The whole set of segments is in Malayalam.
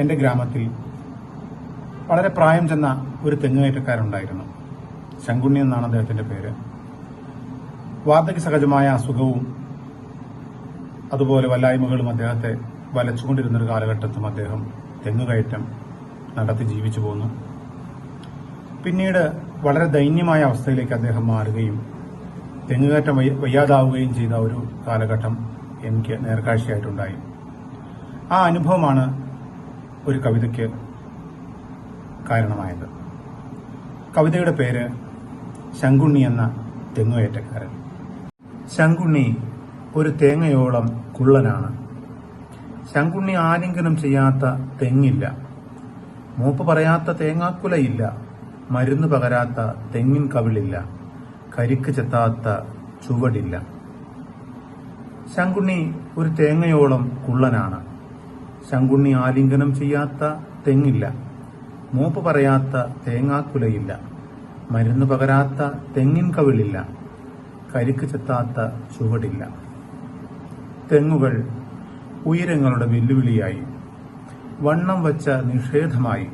എന്റെ ഗ്രാമത്തിൽ വളരെ പ്രായം ചെന്ന ഒരു തെങ്ങുകയറ്റക്കാരുണ്ടായിരുന്നു. ശങ്കുണ്ണി എന്നാണ് അദ്ദേഹത്തിന്റെ പേര്. വാർദ്ധക്യ സഹജമായ അസുഖവും അതുപോലെ വല്ലായ്മകളും അദ്ദേഹത്തെ വലച്ചുകൊണ്ടിരുന്നൊരു കാലഘട്ടത്തും അദ്ദേഹം തെങ്ങുകയറ്റം നടത്തി ജീവിച്ചു പോന്നു. പിന്നീട് വളരെ ദൈന്യമായ അവസ്ഥയിലേക്ക് അദ്ദേഹം മാറുകയും തെങ്ങുകയറ്റം വയ്യാതാവുകയും ചെയ്ത ഒരു കാലഘട്ടം എനിക്ക് നേർക്കാഴ്ചയായിട്ടുണ്ടായി. ആ അനുഭവമാണ് ഒരു കവിതയ്ക്ക് കാരണമായത്. കവിതയുടെ പേര് ശങ്കുണ്ണി എന്ന തെങ്ങുകയറ്റക്കാരൻ. ശങ്കുണ്ണി ഒരു തേങ്ങയോളം കുള്ളനാണ്. ശങ്കുണ്ണി ആലിംഗനം ചെയ്യാത്ത തെങ്ങില്ല. മൂപ്പ് പറയാത്ത തേങ്ങാക്കുലയില്ല. മരുന്ന് പകരാത്ത തെങ്ങിൻ കവിളില്ല. കരിക്ക് ചെത്താത്ത ചുവടില്ല. ശങ്കുണ്ണി ഒരു തേങ്ങയോളം കുള്ളനാണ്. ശങ്കുണ്ണി ആലിംഗനം ചെയ്യാത്ത തെങ്ങില്ല. മൂപ്പ് പറയാത്ത തേങ്ങാക്കുലയില്ല. മരുന്ന് പകരാത്ത തെങ്ങിൻ കവിളില്ല. കരിക്ക് ചെത്താത്ത ചുവടില്ല. തെങ്ങുകൾ ഉയരങ്ങളുടെ വെല്ലുവിളിയായി. വണ്ണം വച്ച നിഷേധമായി.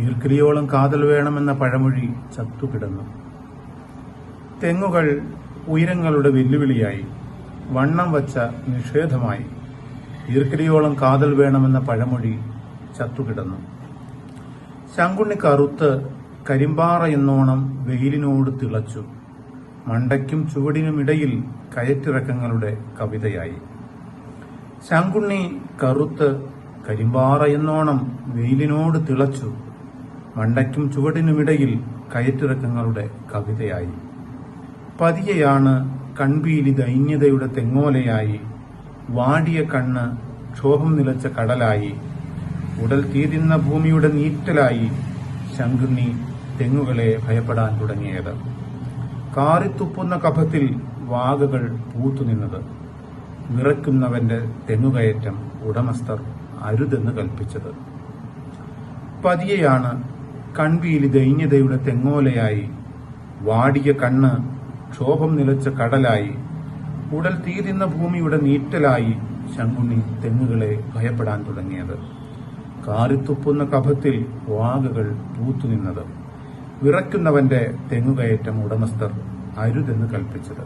ഈർക്കിലിയോളം കാതൽ വേണമെന്ന പഴമൊഴി ചത്തുകിടന്നു. തെങ്ങുകൾ ഉയരങ്ങളുടെ വെല്ലുവിളിയായി. വണ്ണം വച്ച നിഷേധമായി. ഈർക്കിലിയോളം കാതൽ വേണമെന്ന പഴമൊഴി ചത്തുകിടന്നു. ശങ്കുണ്ണി കറുത്ത് കരിമ്പാറ എന്നോണം വെയിലിനോട് തിളച്ചു. മണ്ടയ്ക്കും ചുവടിനുമിടയിൽ കയറ്റിറക്കങ്ങളുടെ കവിതയായി. ശങ്കുണ്ണി കറുത്ത് കരിമ്പാറ എന്നോണം വെയിലിനോട് തിളച്ചു. മണ്ടയ്ക്കും ചുവടിനുമിടയിൽ കയറ്റിറക്കങ്ങളുടെ കവിതയായി. പതിയെയാണ് കൺപീലി ദൈന്യതയുടെ തെങ്ങോലയായി വാടിയ കണ്ണ് ക്ഷോഭം നിലച്ച കടലായി. ഉടൽ തീരുന്ന ഭൂമിയുടെ നീറ്റലായി ശങ്കുണ്ണി തെങ്ങുകളെ ഭയപ്പെടാൻ തുടങ്ങിയത്. കാറിത്തുപ്പുന്ന കഫത്തിൽ വാകകൾ പൂത്തുനിന്നത് വിറയ്ക്കുന്നവന്റെ തെങ്ങുകയറ്റം ഉടമസ്ഥർ അരുതെന്ന് കൽപ്പിച്ചത്. പതിയെയാണ് കൺവീലി ദൈന്യതയുടെ തെങ്ങോലയായി വാടിയ കണ്ണ് ക്ഷോഭം നിലച്ച കടലായി ഉടൽ തീരുന്ന ഭൂമിയുടെ നീറ്റലായി ശങ്കുണ്ണി തെങ്ങുകളെ ഭയപ്പെടാൻ തുടങ്ങിയത്. കാറിത്തുപ്പുന്ന കഫത്തിൽ വാകകൾ പൂത്തുനിന്നത് വിറയ്ക്കുന്നവന്റെ തെങ്ങുകയറ്റം ഉടമസ്ഥർ അരുതെന്ന് കൽപ്പിച്ചത്.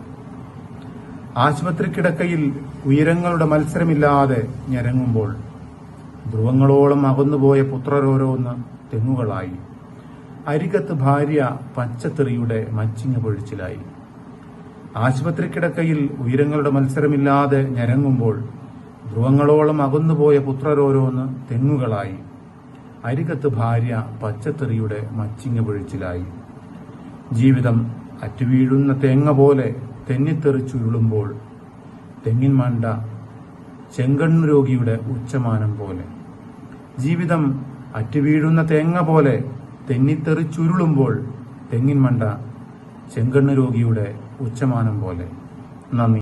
ആശുപത്രിക്കിടക്കയിൽ ഉയരങ്ങളുടെ മത്സരമില്ലാതെ ഞരങ്ങുമ്പോൾ ധ്രുവങ്ങളോളം അകന്നുപോയ പുത്രരോരോന്ന് തെങ്ങുകളായി. അരികത്ത് ഭാര്യ പച്ചത്തെറിയുടെ മച്ചിങ്ങ പൊഴിച്ചിലായി. ആശുപത്രി കിടക്കയിൽ ഉയരങ്ങളുടെ മത്സരമില്ലാതെ ഞരങ്ങുമ്പോൾ ധ്രുവങ്ങളോളം അകന്നുപോയ പുത്രരോരോന്ന് തെങ്ങുകളായി. അരികത്ത് ഭാര്യ പച്ചത്തെറിയുടെ മച്ചിങ്ങ പൊഴിച്ചിലായി. ജീവിതം അറ്റുവീഴുന്ന തേങ്ങ പോലെ തെന്നിത്തെറിച്ചുരുളുമ്പോൾ തെങ്ങിൻ മണ്ട ചെങ്കണ്ണു രോഗിയുടെ ഉച്ചമാനം പോലെ. ജീവിതം അറ്റുവീഴുന്ന തേങ്ങ പോലെ തെന്നിത്തെറിച്ചുരുളുമ്പോൾ തെങ്ങിൻ മണ്ട ചെങ്കണ്ണു രോഗിയുടെ ഉച്ചമാനം പോലെ. നന്ദി.